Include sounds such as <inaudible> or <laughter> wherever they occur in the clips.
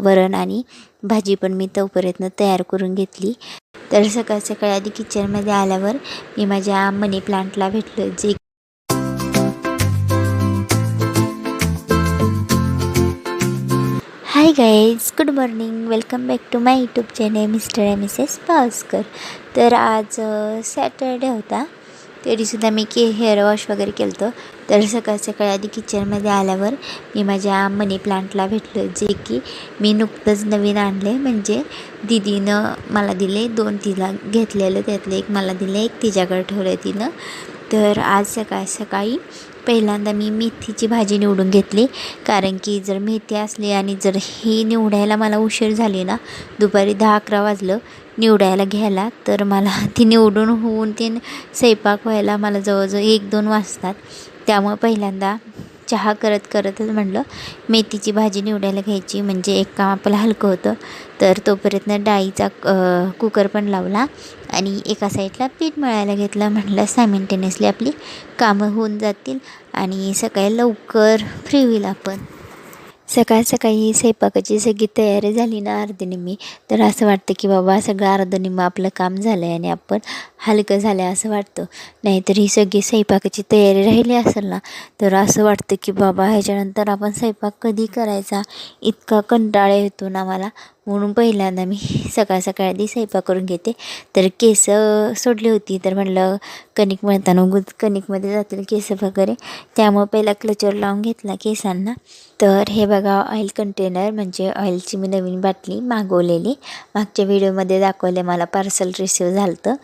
वरण आणि भाजी पण मी तोपर्यंत तयार करून घेतली. तर सकाळ सकाळी आधी किचनमध्ये आल्यावर मी माझ्या मनी प्लांटला भेटलो. जे hi guys good morning welcome back to my YouTube channel mister M S S Pawaskar तर आज uh, सॅटरडे होता. तरीसुद्धा मी के हेअर वॉश वगैरे केलं होतं तर सकाळ सकाळी आधी किचनमध्ये आल्यावर मी माझ्या मनी प्लांटला भेटलो जे की मी नुकतंच नवीन आणले म्हणजे दिदीनं मला दिले दोन तिला घेतलेलं त्यातले एक मला दिले एक तिच्याकडे ठेवलं तिनं. तर आज सकाळ सकाळी पहिल्यांदा मी मेथीची भाजी निवडून घेतली. कारण की जर मेथी असली आणि जर ही निवडायला मला उशीर झाली ना दुपारी दहा अकरा वाजलं निवडायला घ्यायला तर मला <laughs> ती निवडून होऊन ते स्वयंपाक व्हायला मला जवळजवळ एक दोन वाजतात. त्यामुळे पहिल्यांदा चहा करत करतच म्हणलं मेथीची भाजी निवडायला घ्यायची. म्हणजे एक काम आपलं हलकं होतं. तर तोपर्यंत डाळीचा कुकर पण लावला आणि एका साईडला पीठ मळायला घेतलं. म्हटलं सायमेंटेनियसली आपली कामं होऊन जातील आणि सकाळी लवकर फ्री होईल आपण. सकाळ सकाळी स्वयंपाकाची सगळी तयारी झाली ना अर्धनिम्मी. तर असं वाटतं की बाबा सगळं अर्धनिम्म आपलं काम झालं आहे आणि आपण हलकं झालं आहे असं वाटतं. नाहीतर ही सगळी स्वयंपाकाची तयारी राहिली असेल ना तर असं वाटतं की बाबा ह्याच्यानंतर आपण स्वयंपाक कधी करायचा? इतका कंटाळा येतो ना मला. म्हणून पहिल्यांदा मी सकाळ सकाळ आधी स्वयंपाक करून घेते. तर केस सोडली होती तर म्हटलं कणिक मळताना उगत कणिकमध्ये जातील केस वगैरे. त्यामुळं पहिला क्लचर लावून घेतला केसांना. तर हे बघा ऑइल कंटेनर म्हणजे ऑइलची मी नवीन बाटली मागवलेली. मागच्या व्हिडिओमध्ये दाखवले मला पार्सल रिसिव्ह झालं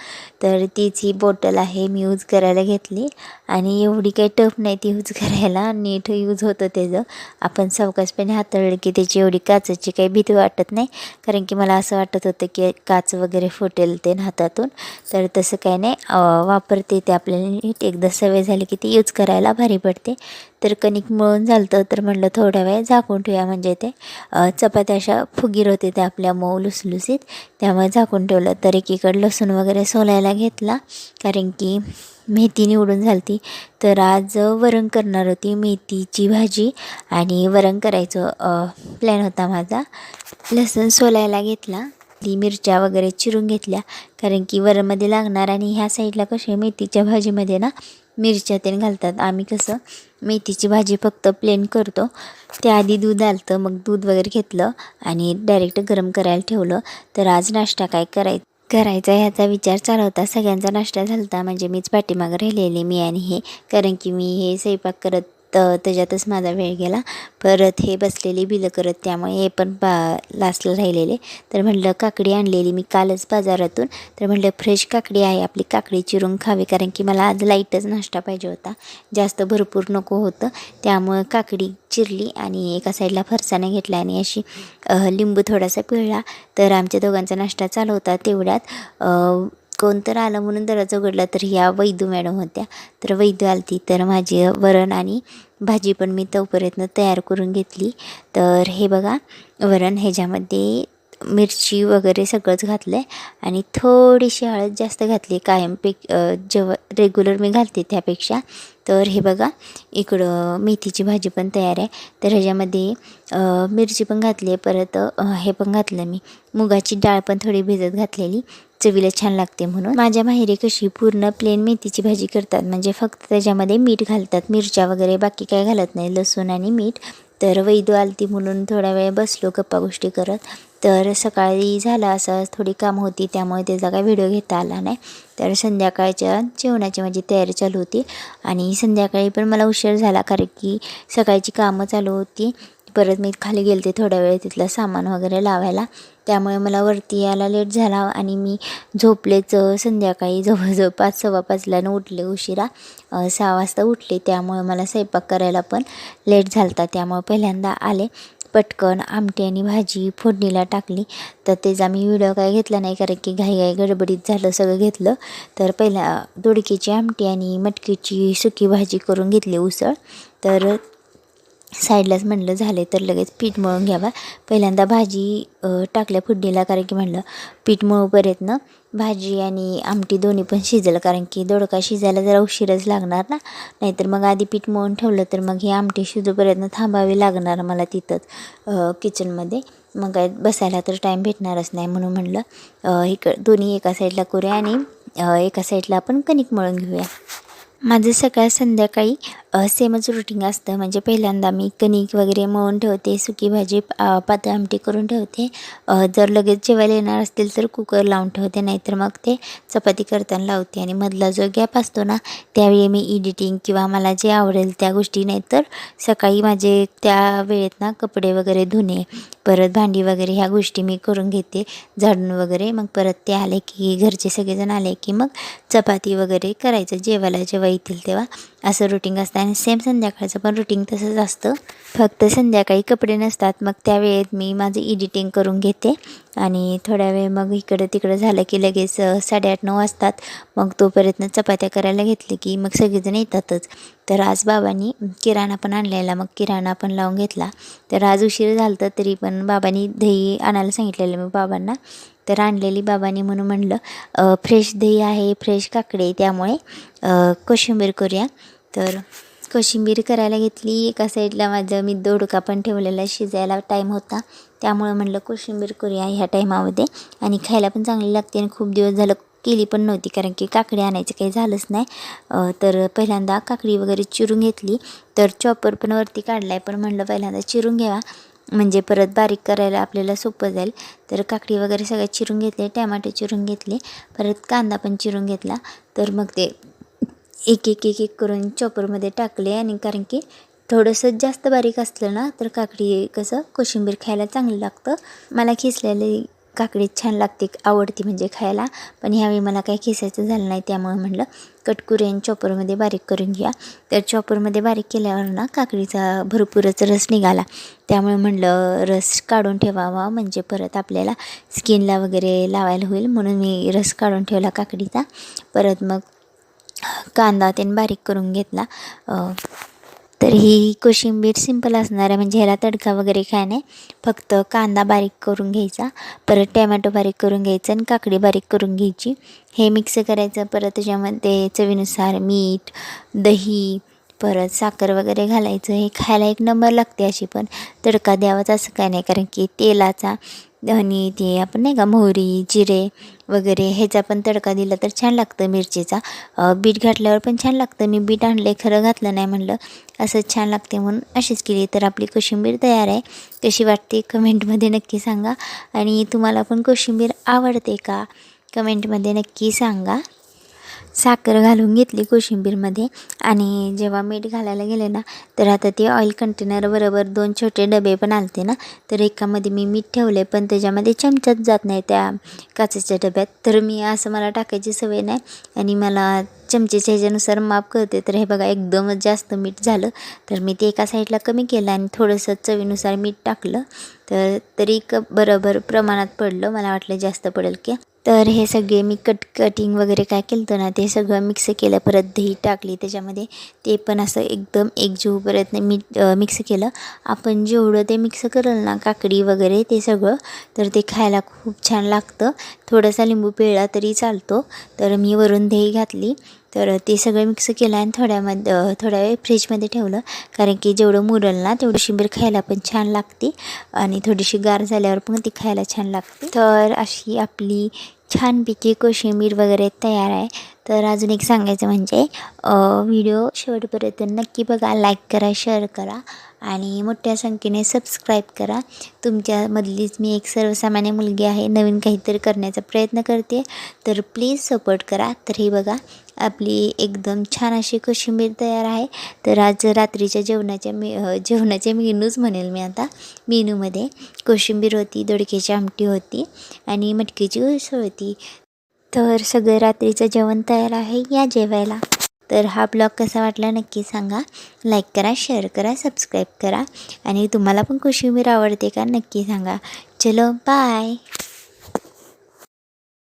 तर तर तीच ही बॉटल आहे मी यूज करायला घेतली. आणि एवढी काही टफ नाही ती यूज करायला. नीट यूज होतं त्याचं. आपण सावकाशपणे हाताळलं की त्याची एवढी काचेची काही भीती वाटत नाही. कारण की मला असं वाटत होतं की काच वगैरे फुटेल ते हातातून. तर तसं काही नाही. वापरते ते आपल्याला नीट. एकदा सवय झाली की ती यूज करायला भारी पडते. तर कणिक मळून झालं तर म्हटलं थोड्या वेळ झाकून ठेवूया. म्हणजे ते चपात्या अशा फुगीर होते त्या आपल्या मऊ लुसलुसीत त्यामुळे झाकून ठेवलं. तर एकीकडं लसूण वगैरे सोलायला घेतला कारण की मेथी निवडून झालती. तर आज वरण करणार होती मेथीची भाजी आणि वरण करायचं प्लॅन होता माझा. लसूण सोलायला घेतला ती मिरच्या वगैरे चिरून घेतल्या कारण की वरणमध्ये लागणार आणि ह्या साईडला कसे मेथीच्या भाजीमध्ये ना मिरच्या तेल घालतात. आम्ही कसं मेथीची भाजी फक्त प्लेन करतो. त्याआधी दूध आलं मग दूध वगैरे घेतलं आणि डायरेक्ट गरम करायला ठेवलं. तर आज नाश्ता काय करायचं करायचा ह्याचा विचार चालू होता. सगळ्यांचा नाश्ता झाला होता म्हणजे मीच पाठीमागं राहिलेले मी आणि हे. कारण की मी हे स्वयंपाक करत तर त्याच्यातच माझा वेळ गेला. परत हे बसलेली बिलं करत त्यामुळे हे पण बा लास्टला राहिलेले. तर म्हटलं काकडी आणलेली मी कालच बाजारातून. तर म्हटलं फ्रेश काकडी आहे आपली काकडी चिरून खावी कारण की मला आज लाईटच नाश्ता पाहिजे होता. जास्त भरपूर नको होतं. त्यामुळं काकडी चिरली आणि एका साईडला फरसाने घेतला आणि अशी लिंबू थोडासा पिळला. तर आमच्या दोघांचा नाश्ता चालू होता तेवढ्यात. कोण तर आलं म्हणून दरवाजा उघडला तर ह्या वैदू मॅडम होत्या. तर वैदू आलती तर माझी वरण आणि भाजी पण मी तोपर्यंत तयार करून घेतली. तर हे बघा वरण ह्याच्यामध्ये मिरची वगैरे सगळंच घातलं आहे आणि थोडीशी हळद जास्त घातली. कायमपेक जेव्हा रेग्युलर मी घालते त्यापेक्षा. तर हे बघा इकडं मेथीची भाजी पण तयार आहे. तर ह्याच्यामध्ये मिरची पण घातली आहे. परत हे पण घातलं मी. मुगाची डाळ पण थोडी भिजत घातलेली. चवीला छान लागते म्हणून. माझ्या माहेरी कशी पूर्ण प्लेन मेथीची भाजी करतात. म्हणजे फक्त त्याच्यामध्ये मीठ घालतात. मिरच्या वगैरे बाकी काय घालत नाही. लसूण आणि मीठ. तर वैदू आलती म्हणून थोडा वेळ बसलो गप्पा गोष्टी करत. तर सकाळी झालं असं थोडी काम होती. त्यामुळे त्याचा काय व्हिडिओ घेता आला नाही. तर संध्याकाळच्या जेवणाची माझी तयारी चालू होती. आणि संध्याकाळी पण मला उशीर झाला. कारण की सकाळची कामं चालू होती. परत मी खाली गेले होते थोड्या वेळ तिथलं सामान वगैरे लावायला. त्यामुळे मला वरती यायला लेट झाला आणि मी झोपलेच संध्याकाळी जवळजवळ पाच सव्वा पाचल्यानं उठले उशिरा. सहा वाजता उठले त्यामुळे मला स्वयंपाक करायला पण लेट झाला त्यामुळे पहिल्यांदा आले पटकन आमटी आणि भाजी फोडणीला टाकली. तर त्याचा मी व्हिडिओ काय घेतला नाही कारण की घाई घाई गडबडीत झालं सगळं घेतलं. तर पहिला दोडकीची आमटी आणि मटकीची सुकी भाजी करून घेतली उसळ. तर साईडलाच म्हणलं झाले तर लगेच पीठ मळून घ्यावा. पहिल्यांदा भाजी टाकल्या फुडणीला कारण की म्हणलं पीठ मळूपर्यंत ना भाजी आणि आमटी दोन्ही पण शिजलं कारण की दोडका शिजायला जरा उशीरच लागणार ना. नाहीतर मग आधी पीठ मळून ठेवलं तर मग ही आमटी शिजूपर्यंत थांबावी लागणार मला तिथंच किचनमध्ये मग काय बसायला तर टाईम भेटणारच नाही म्हणून म्हणलं अ, इक दोन्ही एका साईडला करूया आणि एका साईडला आपण कणिक मळून घेऊया. माझं सकाळ संध्याकाळी सेमच रुटीन असतं. म्हणजे पहिल्यांदा मी कणिक वगैरे मळून ठेवते सुकी भाजी पातळ आमटी करून ठेवते. जर लगेच जेवायला येणार असतील तर कुकर लावून ठेवते नाहीतर मग ते चपाती करताना लावते. आणि मधला जो गॅप असतो ना त्यावेळी मी एडिटिंग किंवा मला जे आवडेल त्या गोष्टी नाहीतर सकाळी माझे त्या वेळेत ना कपडे वगैरे धुणे परत भांडी वगैरे ह्या गोष्टी मी करून घेते. झाडून वगैरे मग परत ते आले की घरचे सगळेजण आले की मग चपाती वगैरे करायचं. जेवायला जेव्हा येतील तेव्हा. असं रुटीन असतं. आणि सेम संध्याकाळचं पण रुटीन तसंच असतं. फक्त संध्याकाळी कपडे नसतात. मग त्यावेळेत मी माझं एडिटिंग करून घेते. आणि थोड्या वेळ मग इकडं तिकडं झालं की लगेच साडेआठ नऊ वाजतात. मग तोपर्यंत चपात्या करायला घेतले की मग सगळेजण येतातच. तर आज बाबांनी किराणा पण आणलेला. मग किराणा पण लावून घेतला. तर आज उशीर झालं तरी पण बाबांनी दही आणायला सांगितलेलं मी बाबांना. तर आणलेली बाबांनी म्हणून म्हणलं फ्रेश दही आहे फ्रेश काकडे त्यामुळे कोशिंबीर करूया. तर कोशिंबीर करायला घेतली. एका साईडला माझं मी दोडका पण ठेवलेला शिजायला टाईम होता. त्यामुळे म्हणलं कोशिंबीर करूया ह्या टायमामध्ये आणि खायला पण चांगली लागते आणि खूप दिवस झालं केली पण नव्हती कारण की काकडी आणायचं काही झालंच नाही. तर पहिल्यांदा काकडी वगैरे चिरून घेतली. तर चॉपर पण वरती काढला आहे पण म्हणलं पहिल्यांदा चिरून घ्यावा. म्हणजे परत बारीक करायला आपल्याला सोपं जाईल. तर काकडी वगैरे सगळ्या चिरून घेतले. टॅमॅटो चिरून घेतले. परत कांदा पण चिरून घेतला. तर मग ते एक एक एक एक करून चॉपरमध्ये टाकले आणि कारण की थोडंसं जास्त बारीक असलं ना तर काकडी कसं कोशिंबीर खायला चांगलं लागतं. मला खिसलेली काकडी छान लागते आवडती म्हणजे खायला. पण ह्यावेळी मला काही खिसायचं झालं नाही त्यामुळे म्हणलं कटकुरी आणि चॉपरमध्ये बारीक करून घ्या तर चॉपरमध्ये बारीक केल्यावर ना काकडीचा भरपूरच रस निघाला. त्यामुळे म्हणलं रस काढून ठेवावा म्हणजे परत आपल्याला स्किनला वगैरे लावायला होईल म्हणून मी रस काढून ठेवला काकडीचा. परत मग कांदा त्याने बारीक करून घेतला. तर ही कोशिंबीर सिंपल असणार आहे. म्हणजे ह्याला तडका वगैरे काय नाही. फक्त कांदा बारीक करून घ्यायचा. परत टॅमॅटो बारीक करून घ्यायचं आणि काकडी बारीक करून घ्यायची. हे मिक्स करायचं. परत त्याच्यामध्ये चवीनुसार मीठ दही परत साखर वगैरे घालायचं. हे खायला एक नंबर लागते अशी पण. तडका द्यावाच असं काय नाही. कारण की तेलाचा धनी ते आपण नाही का मोहरी जिरे वगैरे ह्याचा पण तडका दिला तर छान लागतं मिरचीचा. बीट घातल्यावर पण छान लागतं. मी बीट आणले खरं घातलं नाही म्हणलं. असंच छान लागते म्हणून अशीच केली. तर आपली कोशिंबीर तयार आहे. कशी वाटते कमेंटमध्ये नक्की सांगा. आणि तुम्हाला पण कोशिंबीर आवडते का? कमेंटमध्ये नक्की सांगा. साखर घालून घेतली कोशिंबीरमध्ये. आणि जेव्हा मीठ घालायला गेले ना तर आता ते ऑइल कंटेनर बरोबर दोन छोटे डबे पण आलते ना. तर एकामध्ये मी मीठ ठेवले पण त्याच्यामध्ये चमचाच जात नाही त्या काचेच्या डब्यात. तर मी असं मला टाकायची सवय नाही. आणि मला चमचेच्या ह्याच्यानुसार माप करते तर हे बघा एकदमच जास्त मीठ झालं. तर मी ते एका साईडला कमी केलं आणि थोडंसं चवीनुसार मीठ टाकलं. तर तरी क बरोबर प्रमाणात पडलं. मला वाटलं जास्त पडेल की. तर हे सगळे मी कट कटिंग वगैरे काय केलं होतं ना ते सगळं मिक्स केलं परत दही टाकली त्याच्यामध्ये ते पण असं एकदम एकजीव परत मी मिक्स केलं. आपण जेवढं ते मिक्स करेल ना काकडी वगैरे ते सगळं तर ते खायला खूप छान लागतं. थोडासा लिंबू पिळला तरी चालतो. तर मी वरून दही घातली. तर ते सगळं मिक्स केलं आणि थोड्यामध्ये थोड्या वेळ फ्रीजमध्ये ठेवलं. कारण की जेवढं मुरल ना तेवढी शिंबीर खायला पण छान लागते. आणि थोडीशी गार झाल्यावर पण ती खायला छान लागते. तर अशी आपली छानपैकी कोशिंबीर वगैरे तयार आहे. तर अजून एक सांगायचं म्हणजे व्हिडिओ शेवटपर्यंत नक्की बघा लाईक करा शेअर करा. आणि मोठ्या संख्येने सबस्क्राईब करा. तुमच्यामधलीच मी एक सर्वसामान्य मुलगी आहे नवीन काहीतरी करण्याचा प्रयत्न करते. तर प्लीज सपोर्ट करा. तर हे बघा आपली एकदम छान अशी कोशिंबीर तयार आहे. तर आज रात्रीच्या जेवणाच्या मे जेवणाचे मेनूच म्हणेल मी आता. मेनूमध्ये कोशिंबीर होती दोडक्याची आमटी होती आणि मटकीची उसळ होती. तर सगळं रात्रीचं जेवण तयार आहे. या जेवायला. तर हा ब्लॉग कसा वाटला नक्की सांगा. लाईक करा शेअर करा सबस्क्राईब करा. आणि तुम्हाला पण कोशिंबीर आवडते का नक्की सांगा. चलो बाय